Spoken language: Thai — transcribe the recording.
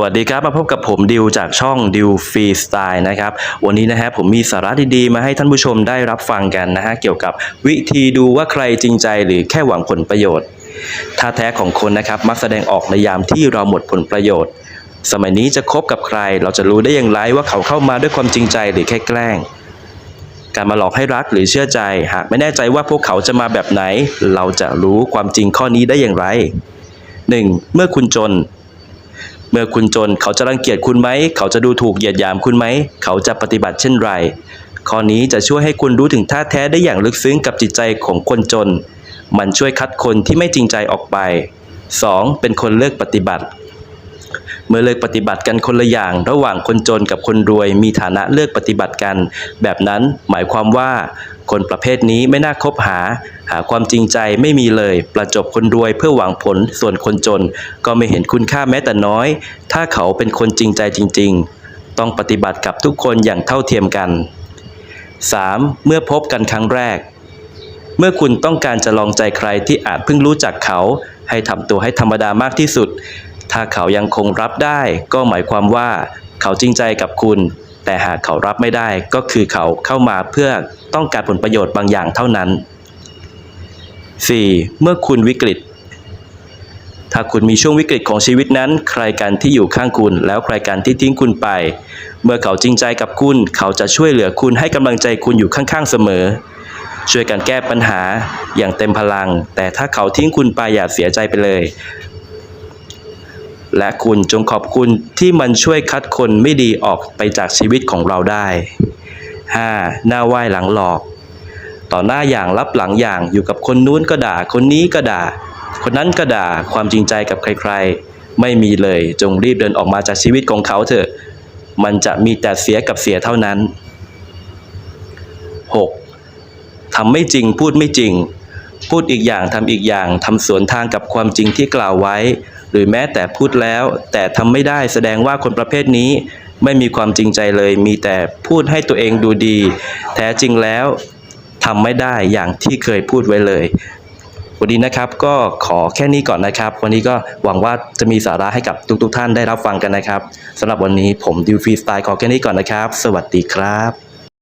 วัสดีครับ มาพบกับผมดิวจากช่องดิวฟรีสไตล์นะครับ วันนี้นะฮะผมมีสาระดีๆ มาให้ท่านผู้ชมได้รับฟังกันนะฮะเกี่ยวกับวิธีดูว่าใครจริงใจหรือแค่หวังผลประโยชน์ท่าแท้ของคนนะครับมักแสดงออกในยามที่เราหมดผลประโยชน์ สมัยนี้จะคบกับใคร เราจะรู้ได้อย่างไรว่าเขาเข้ามาด้วยความจริงใจหรือแค่แกล้ง การมาหลอกให้รักหรือเชื่อใจ หากไม่แน่ใจว่าพวกเขาจะมาแบบไหน เราจะรู้ความจริงข้อนี้ได้อย่างไร 1. เมื่อคุณจน มื่อคุณจนเขาจะรังเกียจคุณไหม เขาจะดูถูกเหยียดหยามคุณไหม เขาจะปฏิบัติเช่นไร ข้อนี้จะช่วยให้คุณรู้ถึงท่าแท้ได้อย่างลึกซึ้งกับจิตใจของคนจน มันช่วยคัดคนที่ไม่จริงใจออกไป 2. เป็นคนเลิกปฏิบัติ เมื่อเลิกปฏิบัติกันคนละอย่าง ระหว่างคนจนกับคนรวยมีฐานะเลิกปฏิบัติกัน แบบนั้นหมายความว่า คนประเภทนี้ไม่น่าคบหา หาความจริงใจไม่มีเลย ประจบคนรวยเพื่อหวังผลส่วนคนจน ก็ไม่เห็นคุณค่าแม้แต่น้อย ถ้าเขาเป็นคนจริงใจจริง ๆ ต้องปฏิบัติกับทุกคนอย่างเท่าเทียมกัน 3. เมื่อพบกันครั้งแรก เมื่อคุณต้องการจะลองใจใครที่อาจเพิ่งรู้จักเขา ให้ทำตัวให้ธรรมดามากที่สุด ถ้าเขายังคงรับได้ก็หมายความว่าเขาจริงใจกับคุณ แต่หากเขารับไม่ได้ก็คือเขาเข้ามาเพื่อต้องการผลประโยชน์บางอย่างเท่านั้น 4. เมื่อคุณวิกฤต ถ้าคุณมีช่วงวิกฤตของชีวิตนั้น ใครกันที่อยู่ข้างคุณ แล้วใครกันที่ทิ้งคุณไป เมื่อเขาจริงใจกับคุณ เขาจะช่วยเหลือคุณให้กำลังใจคุณอยู่ข้างๆเสมอ ช่วยกันแก้ปัญหาอย่างเต็มพลัง แต่ถ้าเขาทิ้งคุณไปอย่าเสียใจไปเลย และคุณจงขอบคุณที่มันช่วยคัดคนไม่ดีออกไปจากชีวิตของเราได้ 5. หน้าไหว้หลังหลอก ต่อหน้าอย่างรับหลังอย่างอยู่กับคนนู้นก็ด่า คนนี้ก็ด่า คนนั้นก็ด่าความจริงใจกับใครๆ ไม่มีเลยจงรีบเดินออกมาจากชีวิตของเขาเถอะ มันจะมีแต่เสียกับเสียเท่านั้น 6. ทำไม่จริงพูดไม่จริง พูดอีกอย่างทำอีกอย่างทำสวนทางกับความจริงที่กล่าวไว้ หรือแม้แต่พูดแล้ว แต่ทำไม่ได้แสดงว่าคนประเภทนี้ ไม่มีความจริงใจเลย มีแต่พูดให้ตัวเองดูดี แท้จริงแล้วทำไม่ได้อย่างที่เคยพูดไว้เลยวันนี้นะครับก็ขอแค่นี้ก่อนนะครับ วันนี้ก็หวังว่าจะมีสาระให้กับทุกๆทท่านได้รับฟังกันนะครับสำหรับวันนี้ผมดิวฟีสไตล์ขอแค่นี้ก่อนนะครับ สวัสดีครับ